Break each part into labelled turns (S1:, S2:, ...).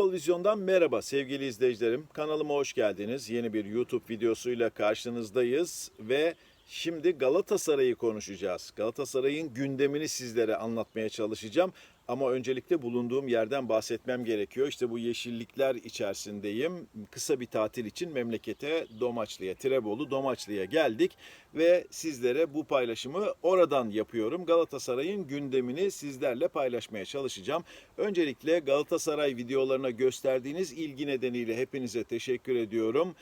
S1: Futbol Vizyon'dan merhaba sevgili izleyicilerim. Kanalıma hoş geldiniz. Yeni bir YouTube videosuyla karşınızdayız ve şimdi Galatasaray'ı konuşacağız. Galatasaray'ın gündemini sizlere anlatmaya çalışacağım. Ama öncelikle bulunduğum yerden bahsetmem gerekiyor. İşte bu yeşillikler içerisindeyim. Kısa bir tatil için memlekete Domaçlı'ya, Tirebolu Domaçlı'ya geldik ve sizlere bu paylaşımı oradan yapıyorum. Galatasaray'ın gündemini sizlerle paylaşmaya çalışacağım. Öncelikle Galatasaray videolarına gösterdiğiniz ilgi nedeniyle hepinize teşekkür ediyorum.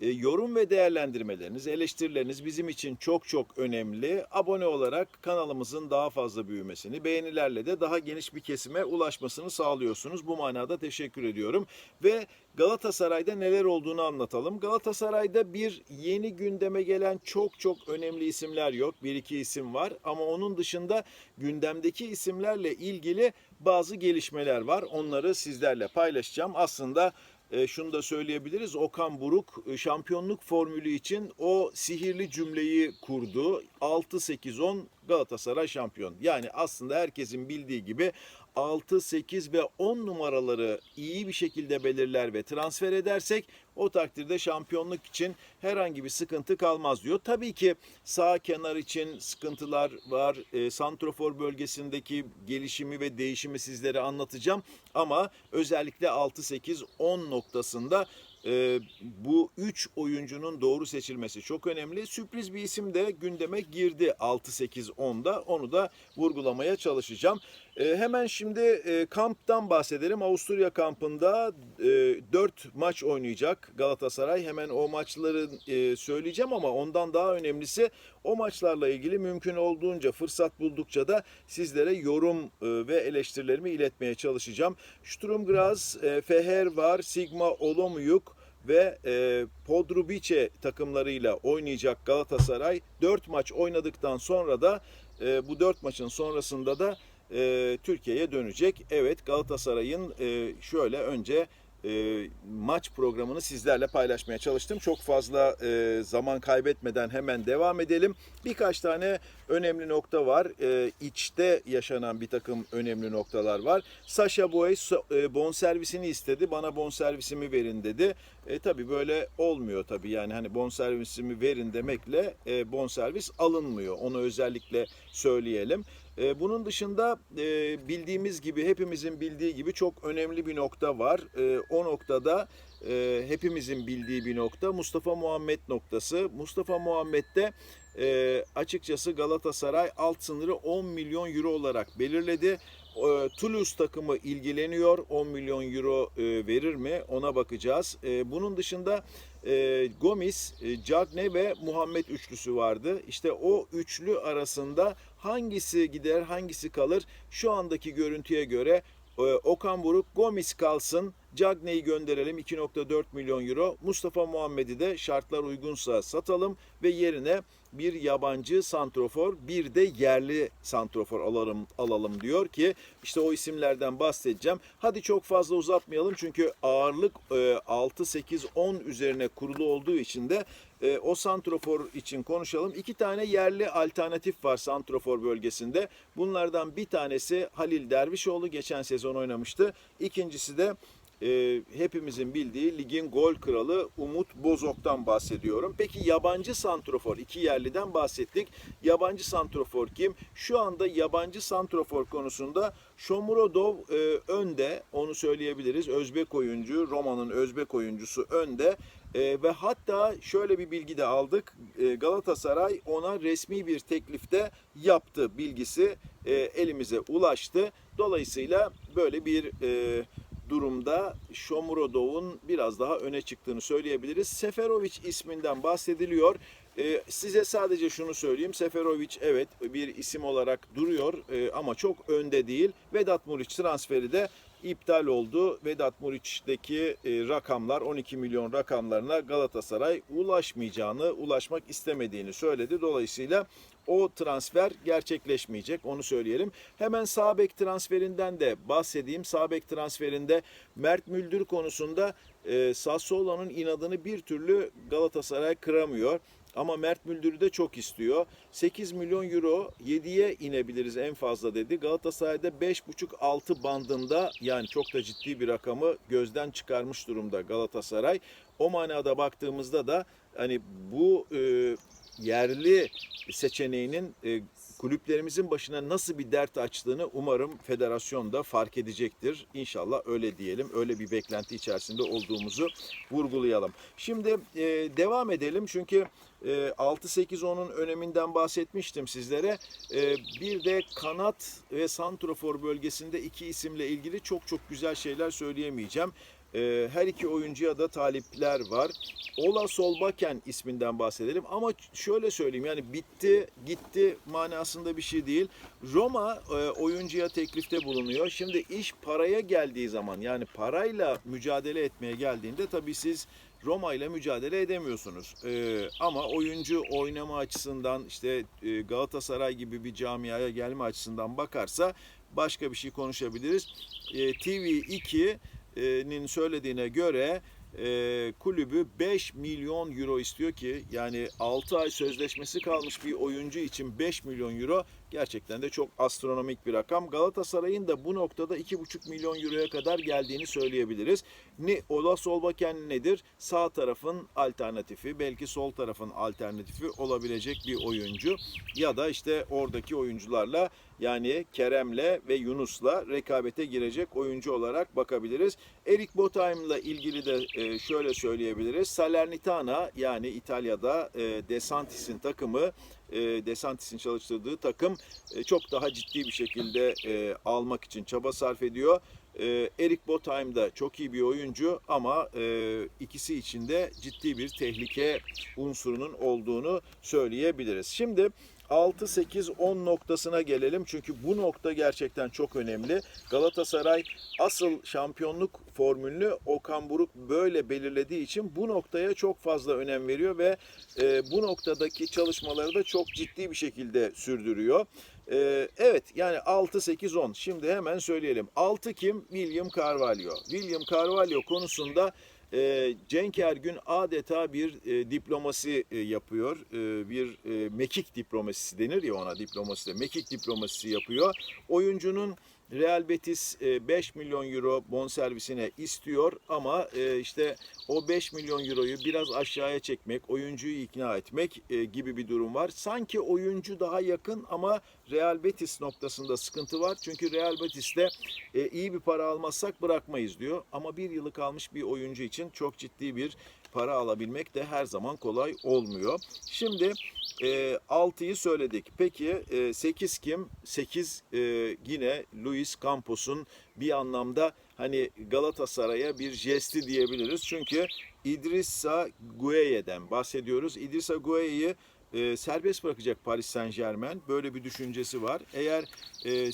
S1: E, yorum ve değerlendirmeleriniz, eleştirileriniz bizim için çok çok önemli. Abone olarak kanalımızın daha fazla büyümesini, beğenilerle de daha geniş bir kesime ulaşmasını sağlıyorsunuz. Bu manada teşekkür ediyorum. Ve Galatasaray'da neler olduğunu anlatalım. Galatasaray'da bir yeni gündeme gelen çok çok önemli isimler yok. Bir iki isim var ama onun dışında gündemdeki isimlerle ilgili bazı gelişmeler var. Onları sizlerle paylaşacağım. Aslında e, şunu da söyleyebiliriz. Okan Buruk e, şampiyonluk formülü için o sihirli cümleyi kurdu. 6-8-10 Galatasaray şampiyon. Yani aslında herkesin bildiği gibi 6, 8 ve 10 numaraları iyi bir şekilde belirler ve transfer edersek o takdirde şampiyonluk için herhangi bir sıkıntı kalmaz diyor. Tabii ki sağ kenar için sıkıntılar var. E, Santrofor bölgesindeki gelişimi ve değişimi sizlere anlatacağım. Ama özellikle 6, 8, 10 noktasında e, bu 3 oyuncunun doğru seçilmesi çok önemli. Sürpriz bir isim de gündeme girdi 6-8-10'da. Onu da vurgulamaya çalışacağım. E, hemen şimdi e, kamptan bahsedelim. Avusturya kampında e, 4 maç oynayacak Galatasaray. Hemen o maçları e, söyleyeceğim ama ondan daha önemlisi o maçlarla ilgili mümkün olduğunca fırsat buldukça da sizlere yorum e, ve eleştirilerimi iletmeye çalışacağım. Sturm Graz, e, Feher var, Sigma Olomuyuk ve e, Podrubice takımlarıyla oynayacak Galatasaray 4 maç oynadıktan sonra da e, bu 4 maçın sonrasında da e, Türkiye'ye dönecek. Evet Galatasaray'ın e, şöyle önce e, maç programını sizlerle paylaşmaya çalıştım. Çok fazla e, zaman kaybetmeden hemen devam edelim. Birkaç tane önemli nokta var. E, içte yaşanan bir takım önemli noktalar var. Sasha Boy so- e, bonservisini istedi. Bana bonservisimi verin dedi. E, tabii böyle olmuyor tabii. Yani hani bonservisimi verin demekle e, bonservis alınmıyor. Onu özellikle söyleyelim. E, bunun dışında e, bildiğimiz gibi hepimizin bildiği gibi çok önemli bir nokta var. E, o noktada e, hepimizin bildiği bir nokta Mustafa Muhammed noktası. Mustafa Muhammed'de e, açıkçası Galatasaray alt sınırı 10 milyon euro olarak belirledi. E, Toulouse takımı ilgileniyor. 10 milyon euro e, verir mi? Ona bakacağız. E, bunun dışında e, Gomis, e, Cagne ve Muhammed üçlüsü vardı. İşte o üçlü arasında hangisi gider, hangisi kalır? Şu andaki görüntüye göre Okan Buruk Gomis kalsın, Cagne'yi gönderelim 2.4 milyon euro. Mustafa Muhammed'i de şartlar uygunsa satalım ve yerine bir yabancı santrofor, bir de yerli santrofor alalım, alalım diyor ki işte o isimlerden bahsedeceğim. Hadi çok fazla uzatmayalım çünkü ağırlık e, 6, 8, 10 üzerine kurulu olduğu için de e, o santrofor için konuşalım. İki tane yerli alternatif var santrofor bölgesinde. Bunlardan bir tanesi Halil Dervişoğlu geçen sezon oynamıştı. İkincisi de e, hepimizin bildiği ligin gol kralı Umut Bozok'tan bahsediyorum. Peki yabancı santrofor, iki yerliden bahsettik. Yabancı santrofor kim? Şu anda yabancı santrofor konusunda Shomurodov e, önde, onu söyleyebiliriz. Özbek oyuncu, Roma'nın Özbek oyuncusu önde. E, ve hatta şöyle bir bilgi de aldık. E, Galatasaray ona resmi bir teklifte yaptı bilgisi e, elimize ulaştı. Dolayısıyla böyle bir e, durumda Shomurodov'un biraz daha öne çıktığını söyleyebiliriz. Seferovic isminden bahsediliyor. Ee, size sadece şunu söyleyeyim. Seferovic evet bir isim olarak duruyor ee, ama çok önde değil. Vedat Muriç transferi de iptal oldu. Vedat Muriç'teki e, rakamlar 12 milyon rakamlarına Galatasaray ulaşmayacağını, ulaşmak istemediğini söyledi. Dolayısıyla o transfer gerçekleşmeyecek onu söyleyelim. Hemen sağ bek transferinden de bahsedeyim. Sağ bek transferinde Mert Müldür konusunda e, Sassuolo'nun inadını bir türlü Galatasaray kıramıyor. Ama Mert Müldür'ü de çok istiyor. 8 milyon euro 7'ye inebiliriz en fazla dedi. Galatasaray'da 5,5-6 bandında yani çok da ciddi bir rakamı gözden çıkarmış durumda Galatasaray. O manada baktığımızda da hani bu e, yerli seçeneğinin e, kulüplerimizin başına nasıl bir dert açtığını umarım federasyon da fark edecektir. İnşallah öyle diyelim. Öyle bir beklenti içerisinde olduğumuzu vurgulayalım. Şimdi e, devam edelim çünkü e, 6-8-10'un öneminden bahsetmiştim sizlere. E, bir de kanat ve santrofor bölgesinde iki isimle ilgili çok çok güzel şeyler söyleyemeyeceğim. E, her iki oyuncuya da talipler var. Ola Solbaken isminden bahsedelim ama şöyle söyleyeyim yani bitti gitti manasında bir şey değil. Roma e, oyuncuya teklifte bulunuyor. Şimdi iş paraya geldiği zaman yani parayla mücadele etmeye geldiğinde tabii siz Roma ile mücadele edemiyorsunuz. E, ama oyuncu oynama açısından işte e, Galatasaray gibi bir camiaya gelme açısından bakarsa başka bir şey konuşabiliriz. E, TV2 nin söylediğine göre e, kulübü 5 milyon euro istiyor ki yani 6 ay sözleşmesi kalmış bir oyuncu için 5 milyon euro gerçekten de çok astronomik bir rakam. Galatasaray'ın da bu noktada 2,5 milyon euroya kadar geldiğini söyleyebiliriz. Ne Ola Solbaken nedir? Sağ tarafın alternatifi, belki sol tarafın alternatifi olabilecek bir oyuncu ya da işte oradaki oyuncularla yani Kerem'le ve Yunus'la rekabete girecek oyuncu olarak bakabiliriz. Erik Botheim'la ilgili de e, şöyle söyleyebiliriz. Salernitana yani İtalya'da e, De Santis'in takımı e, De Santis'in çalıştırdığı takım çok daha ciddi bir şekilde almak için çaba sarf ediyor. E, Erik Botheim da çok iyi bir oyuncu ama ikisi için de ciddi bir tehlike unsurunun olduğunu söyleyebiliriz. Şimdi 6, 8, 10 noktasına gelelim. Çünkü bu nokta gerçekten çok önemli. Galatasaray asıl şampiyonluk formülünü Okan Buruk böyle belirlediği için bu noktaya çok fazla önem veriyor ve e, bu noktadaki çalışmaları da çok ciddi bir şekilde sürdürüyor. E, evet yani 6, 8, 10. Şimdi hemen söyleyelim. 6 kim? William Carvalho. William Carvalho konusunda e, Cenk Ergün adeta bir e, diplomasi e, yapıyor. E, bir e, mekik diplomasisi denir ya ona diplomasi de. Mekik diplomasisi yapıyor. Oyuncunun Real Betis e, 5 milyon euro bonservisine istiyor ama e, işte o 5 milyon euroyu biraz aşağıya çekmek, oyuncuyu ikna etmek e, gibi bir durum var. Sanki oyuncu daha yakın ama Real Betis noktasında sıkıntı var. Çünkü Real Betis'te e, iyi bir para almazsak bırakmayız diyor. Ama bir yılı kalmış bir oyuncu için çok ciddi bir para alabilmek de her zaman kolay olmuyor. Şimdi e, 6'yı söyledik. Peki e, 8 kim? 8 e, yine Luis Campos'un bir anlamda hani Galatasaray'a bir jesti diyebiliriz. Çünkü Idrissa Gueye'den bahsediyoruz. Idrissa Gueye'yi e, serbest bırakacak Paris Saint Germain. Böyle bir düşüncesi var. Eğer e,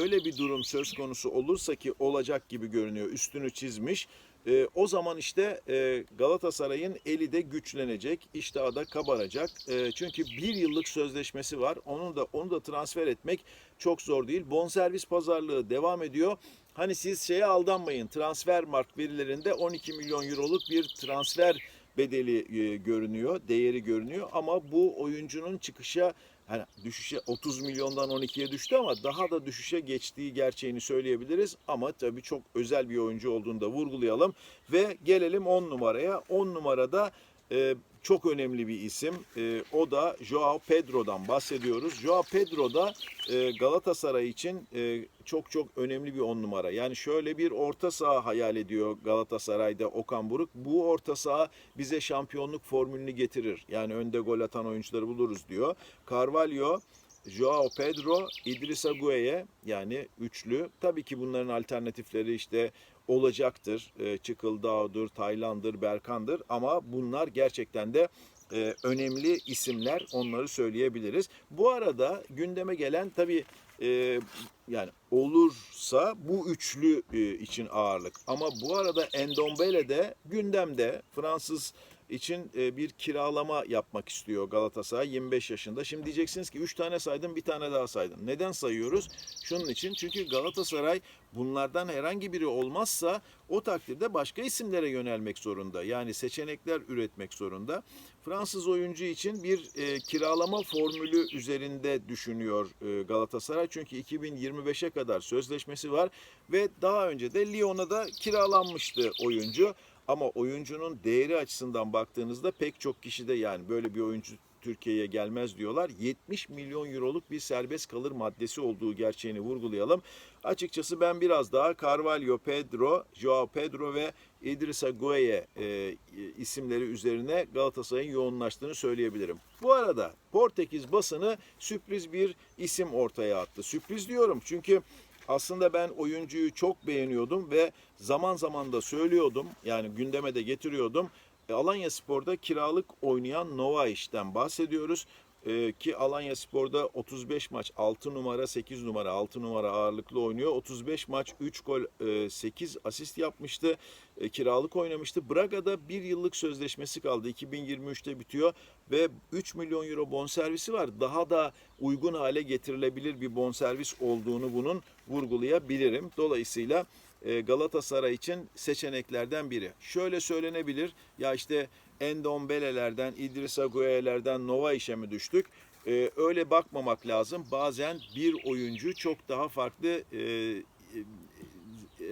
S1: öyle bir durum söz konusu olursa ki olacak gibi görünüyor. Üstünü çizmiş. E, o zaman işte e, Galatasaray'ın eli de güçlenecek, iştahı da kabaracak. E, çünkü bir yıllık sözleşmesi var. Onu da onu da transfer etmek çok zor değil. Bonservis pazarlığı devam ediyor. Hani siz şeye aldanmayın. Transfer mark verilerinde 12 milyon euroluk bir transfer bedeli e, görünüyor, değeri görünüyor ama bu oyuncunun çıkışa hani düşüşe 30 milyondan 12'ye düştü ama daha da düşüşe geçtiği gerçeğini söyleyebiliriz. Ama tabii çok özel bir oyuncu olduğunu da vurgulayalım ve gelelim 10 numaraya. 10 numarada e, çok önemli bir isim. E, o da Joao Pedro'dan bahsediyoruz. Joao Pedro da e, Galatasaray için e, çok çok önemli bir on numara. Yani şöyle bir orta saha hayal ediyor Galatasaray'da Okan Buruk. Bu orta saha bize şampiyonluk formülünü getirir. Yani önde gol atan oyuncuları buluruz diyor. Carvalho Joao Pedro, Idrissa Gueye yani üçlü. Tabii ki bunların alternatifleri işte olacaktır. E, Çıkıldağ'dır, Taylan'dır, Berkan'dır ama bunlar gerçekten de e, önemli isimler onları söyleyebiliriz. Bu arada gündeme gelen tabii e, yani olursa bu üçlü e, için ağırlık. Ama bu arada Endombele de gündemde Fransız için e, bir kiralama yapmak istiyor Galatasaray 25 yaşında. Şimdi diyeceksiniz ki 3 tane saydım bir tane daha saydım. Neden sayıyoruz? Şunun için çünkü Galatasaray bunlardan herhangi biri olmazsa o takdirde başka isimlere yönelmek zorunda. Yani seçenekler üretmek zorunda. Fransız oyuncu için bir e, kiralama formülü üzerinde düşünüyor e, Galatasaray. Çünkü 2025'e kadar sözleşmesi var ve daha önce de Lyon'a da kiralanmıştı oyuncu. Ama oyuncunun değeri açısından baktığınızda pek çok kişi de yani böyle bir oyuncu Türkiye'ye gelmez diyorlar. 70 milyon euroluk bir serbest kalır maddesi olduğu gerçeğini vurgulayalım. Açıkçası ben biraz daha Carvalho, Pedro, Joao Pedro ve Idrissa Gueye e, isimleri üzerine Galatasaray'ın yoğunlaştığını söyleyebilirim. Bu arada Portekiz basını sürpriz bir isim ortaya attı. Sürpriz diyorum çünkü aslında ben oyuncuyu çok beğeniyordum ve zaman zaman da söylüyordum. Yani gündeme de getiriyordum. E, Alanya Spor'da kiralık oynayan Nova işten bahsediyoruz. E, ki Alanya Spor'da 35 maç 6 numara 8 numara 6 numara ağırlıklı oynuyor. 35 maç 3 gol e, 8 asist yapmıştı. E, kiralık oynamıştı. Braga'da bir yıllık sözleşmesi kaldı. 2023'te bitiyor ve 3 milyon euro bonservisi var. Daha da uygun hale getirilebilir bir bonservis olduğunu bunun vurgulayabilirim. Dolayısıyla Galatasaray için seçeneklerden biri. Şöyle söylenebilir ya işte Endombele'lerden, İdrissa Guye'lerden Nova işe mi düştük? E, öyle bakmamak lazım. Bazen bir oyuncu çok daha farklı e, e,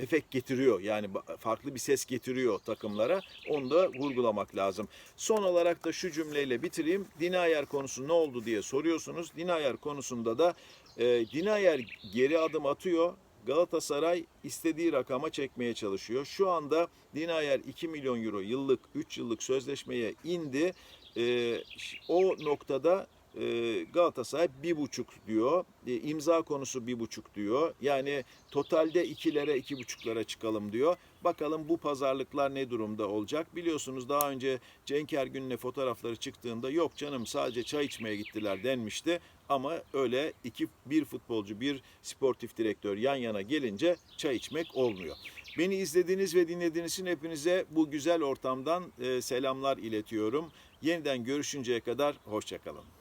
S1: efekt getiriyor. Yani farklı bir ses getiriyor takımlara. Onu da vurgulamak lazım. Son olarak da şu cümleyle bitireyim. Dinayer konusu ne oldu diye soruyorsunuz. Dinayer konusunda da e, Dinayer geri adım atıyor. Galatasaray istediği rakama çekmeye çalışıyor. Şu anda Dinayer 2 milyon euro yıllık 3 yıllık sözleşmeye indi. Ş- o noktada e, Galatasaray bir buçuk diyor. E, imza konusu bir buçuk diyor. Yani totalde ikilere iki buçuklara çıkalım diyor. Bakalım bu pazarlıklar ne durumda olacak? Biliyorsunuz daha önce Cenk Ergün'le fotoğrafları çıktığında yok canım sadece çay içmeye gittiler denmişti. Ama öyle iki bir futbolcu bir sportif direktör yan yana gelince çay içmek olmuyor. Beni izlediğiniz ve dinlediğiniz için hepinize bu güzel ortamdan e, selamlar iletiyorum. Yeniden görüşünceye kadar hoşçakalın.